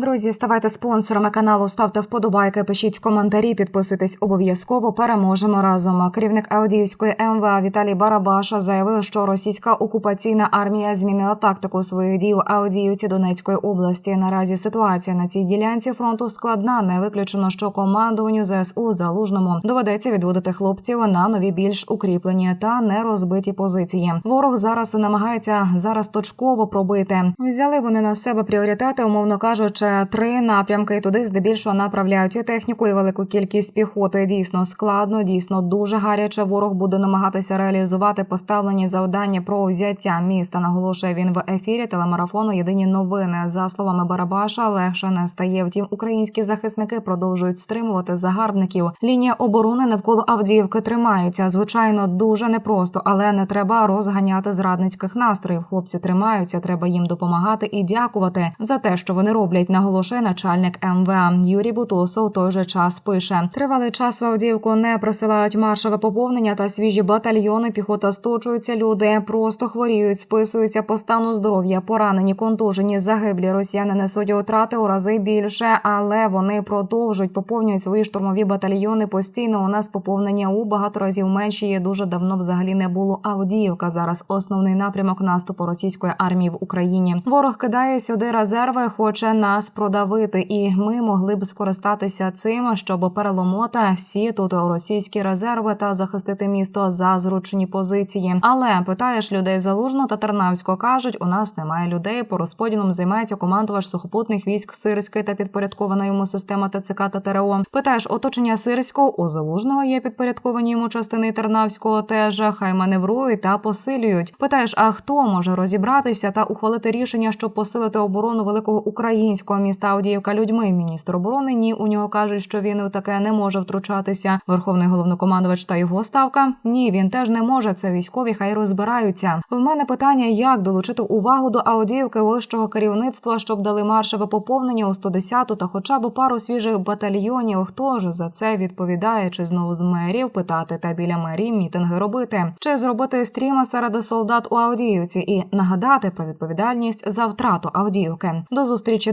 Друзі, ставайте спонсорами каналу, ставте вподобайки, пишіть коментарі, підписуйтесь обов'язково. Переможемо разом. Керівник Авдіївської МВА Віталій Барабаша заявив, що російська окупаційна армія змінила тактику своїх дій в Авдіївці Донецької області. Наразі ситуація на цій ділянці фронту складна. Не виключено, що командуванню ЗСУ залужному доведеться відводити хлопців на нові більш укріплені та не розбиті позиції. Ворог зараз намагається зараз точково пробити. Взяли вони на себе пріоритети, умовно кажучи, три напрямки. І туди здебільшого направляють і техніку і велику кількість піхоти. Дійсно складно, дійсно дуже гаряче. Ворог буде намагатися реалізувати поставлені завдання про взяття міста. Наголошує він в ефірі телемарафону. Єдині новини за словами Барабаша легше не стає. Втім, українські захисники продовжують стримувати загарбників. Лінія оборони навколо Авдіївки тримається. Звичайно, дуже непросто, але не треба розганяти зрадницьких настроїв. Хлопці тримаються. Треба їм допомагати і дякувати за те, що вони роблять. Наголошує начальник МВА Юрій Бутусов. Той же час пише: тривалий час в Авдіївку не присилають маршове поповнення та свіжі батальйони. Піхота сточується. Люди просто хворіють, списуються по стану здоров'я. Поранені, контужені, загиблі. Росіяни несуть втрати у рази більше, але вони продовжують поповнюють свої штурмові батальйони. Постійно у нас поповнення у багато разів менші. Є дуже давно взагалі не було. Авдіївка зараз основний напрямок наступу російської армії в Україні. Ворог кидає сюди резерви, хоче нас продавити, і ми могли б скористатися цим, щоб переломоти всі тут російські резерви та захистити місто за зручні позиції. Але питаєш людей залужно та Тернавського кажуть, у нас немає людей. По розподілам займається командувач сухопутних військ Сирської та підпорядкована йому система ТЦК та ТРО. Питаєш оточення Сирського у залужного є підпорядковані йому частини Тернавського. Теж хай маневрують та посилюють. Питаєш, а хто може розібратися та ухвалити рішення, щоб посилити оборону великого українського міста Авдіївка людьми? Міністр оборони ні у нього кажуть, що він у таке не може втручатися. Верховний головнокомандувач та його ставка. Ні, він теж не може. Це військові, хай розбираються. В мене питання, як долучити увагу до Авдіївки вищого керівництва, щоб дали маршеве поповнення у 110-ту та хоча б пару свіжих батальйонів. Хто ж за це відповідає? Чи знову з мерів питати та біля мерів мітинги робити? Чи зробити стріма серед солдат у Авдіївці і нагадати про відповідальність за втрату Авдіївки? До зустрічі,